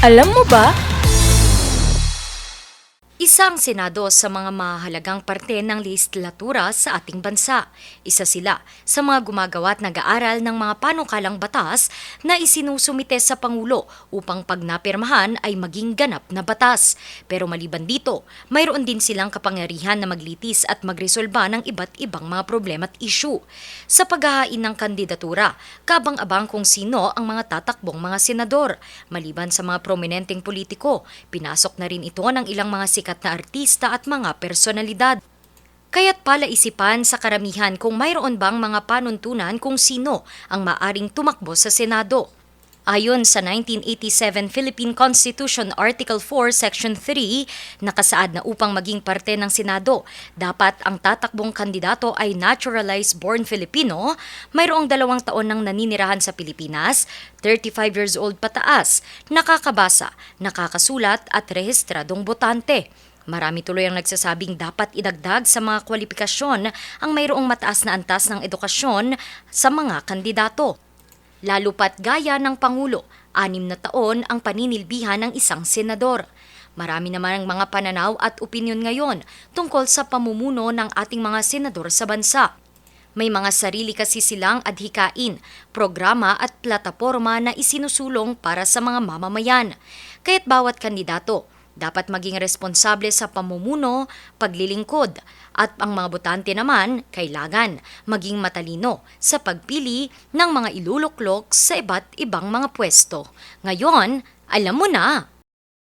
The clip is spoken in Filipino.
Alam mo ba? Isang senado sa mga mahalagang parte ng legislatura sa ating bansa. Isa sila sa mga gumagawa at nag-aaral ng mga panukalang batas na isinusumite sa Pangulo upang pag napirmahan ay maging ganap na batas. Pero maliban dito, mayroon din silang kapangyarihan na maglitis at magresolba ng iba't ibang mga problema at issue. Sa paghahain ng kandidatura, kabang-abang kung sino ang mga tatakbong mga senador. Maliban sa mga prominenteng politiko, pinasok na rin ito ng ilang mga sikat na artista at mga personalidad. Kaya't pala isipan sa karamihan kung mayroon bang mga panuntunan kung sino ang maaring tumakbo sa Senado. Ayon sa 1987 Philippine Constitution Article 4 Section 3, nakasaad na upang maging parte ng Senado, dapat ang tatakbong kandidato ay naturalized born Filipino, mayroong dalawang taon nang naninirahan sa Pilipinas, 35 years old pataas, nakakabasa, nakakasulat at rehistradong botante. Marami tuloy ang nagsasabing dapat idagdag sa mga kwalifikasyon ang mayroong mataas na antas ng edukasyon sa mga kandidato. Lalo pat gaya ng Pangulo, anim na taon ang paninilbihan ng isang senador. Marami naman ang mga pananaw at opinyon ngayon tungkol sa pamumuno ng ating mga senador sa bansa. May mga sarili kasi silang adhikain, programa at plataporma na isinusulong para sa mga mamamayan. Kaya't bawat kandidato dapat maging responsable sa pamumuno, paglilingkod, at ang mga botante naman kailangan maging matalino sa pagpili ng mga iluluklok sa iba't ibang mga pwesto. Ngayon, alam mo na!